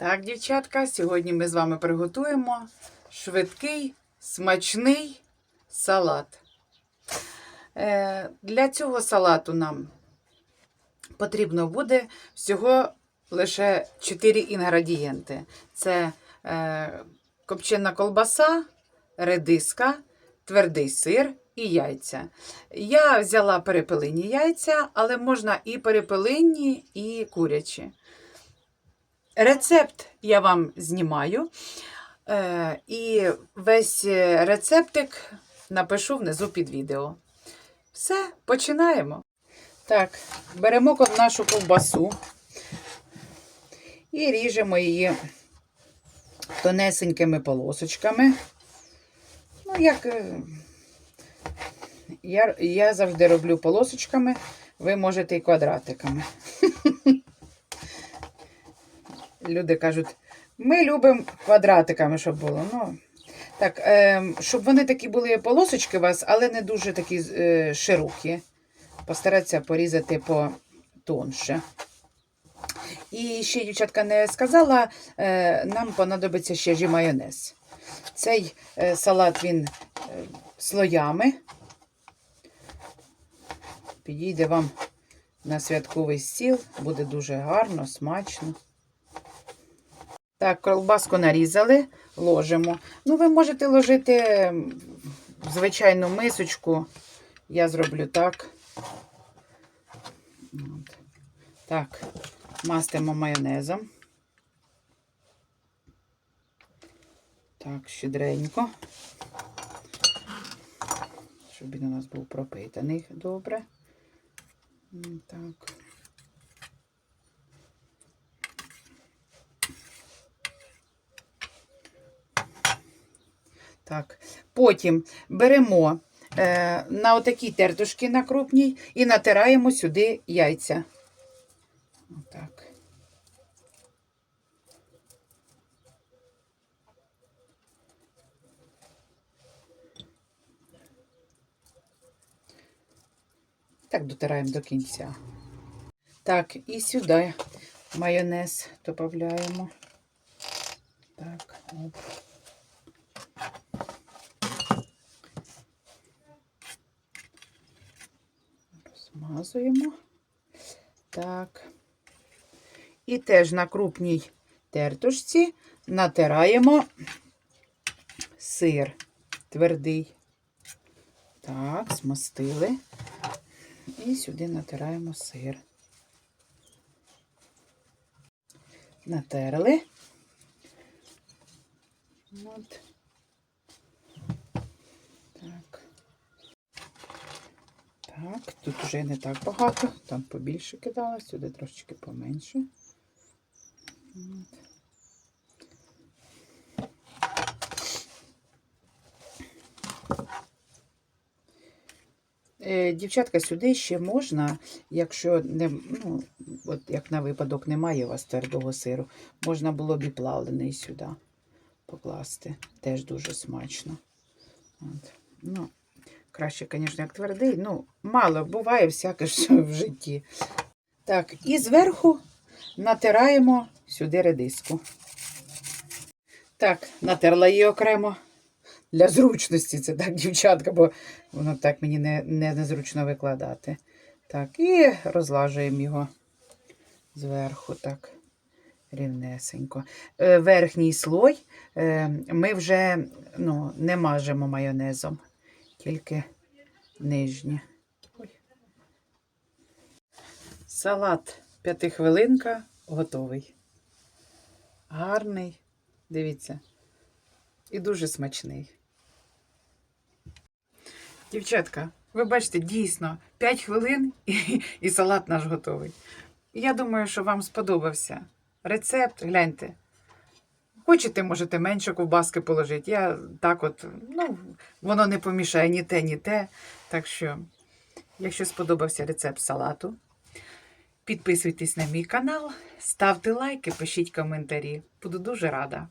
Так, дівчатка, сьогодні ми з вами приготуємо швидкий, смачний салат. Е, для цього салату нам потрібно буде всього лише 4 інгредієнти: це е, копчена колбаса, редиска, твердий сир і яйця. Я взяла перепелині яйця, але можна і перепелині, і курячі. Рецепт я вам знімаю. Е, і весь рецептик напишу внизу під відео. Все, починаємо. Так, беремо нашу ковбасу і ріжемо її тонесенькими полосочками. Ну, як е, я, я завжди роблю полосочками, ви можете і квадратиками. Люди кажуть, ми любимо квадратиками, щоб було. Ну, так, е, щоб вони такі були полосочки у вас, але не дуже такі е, широкі. Постаратися порізати потонше. І ще, дівчатка, не сказала, е, нам понадобиться ще ж майонез. Цей е, салат він е, слоями. Підійде вам на святковий стіл, буде дуже гарно, смачно. Так, колбаску нарізали, ложимо. Ну, ви можете ложити в звичайну мисочку. Я зроблю так. От. Так, мастимо майонезом. Так, щедренько. Щоб він у нас був пропитаний добре. Так. Так, потім беремо е, на отакі тертушки на крупній і натираємо сюди яйця. Отак. Так, дотираємо до кінця. Так, і сюди майонез додаємо. Так, оп. Розмазуємо. Так. І теж на крупній тертушці натираємо сир твердий. Так, змастили. І сюди натираємо сир. Натерли. От. Так. Так, тут вже не так багато, там побільше кидала, сюди трошечки поменше. Е, Дівчатка, сюди ще можна, якщо не, ну, от як на випадок немає у вас твердого сиру, можна було б і плавлений сюди покласти. Теж дуже смачно. От. Ну, краще, звісно, як твердий. Ну, мало буває всяке що в житті. Так, і зверху натираємо сюди редиску. Так, натерла її окремо. Для зручності це так, дівчатка, бо воно так мені не, не незручно викладати. Так, і розлажуємо його зверху, так, рівнесенько. Е, Верхній слой е, ми вже ну, не мажемо майонезом, тільки нижнє. Ой. Салат п'ятихвилинка готовий. Гарний, дивіться, і дуже смачний. Дівчатка, ви бачите, дійсно, 5 хвилин і, і салат наш готовий. Я думаю, що вам сподобався рецепт. Гляньте. Хочете, можете менше ковбаски положити. Я так от, ну, воно не помішає ні те, ні те. Так що, якщо сподобався рецепт салату, підписуйтесь на мій канал, ставте лайки, пишіть коментарі. Буду дуже рада.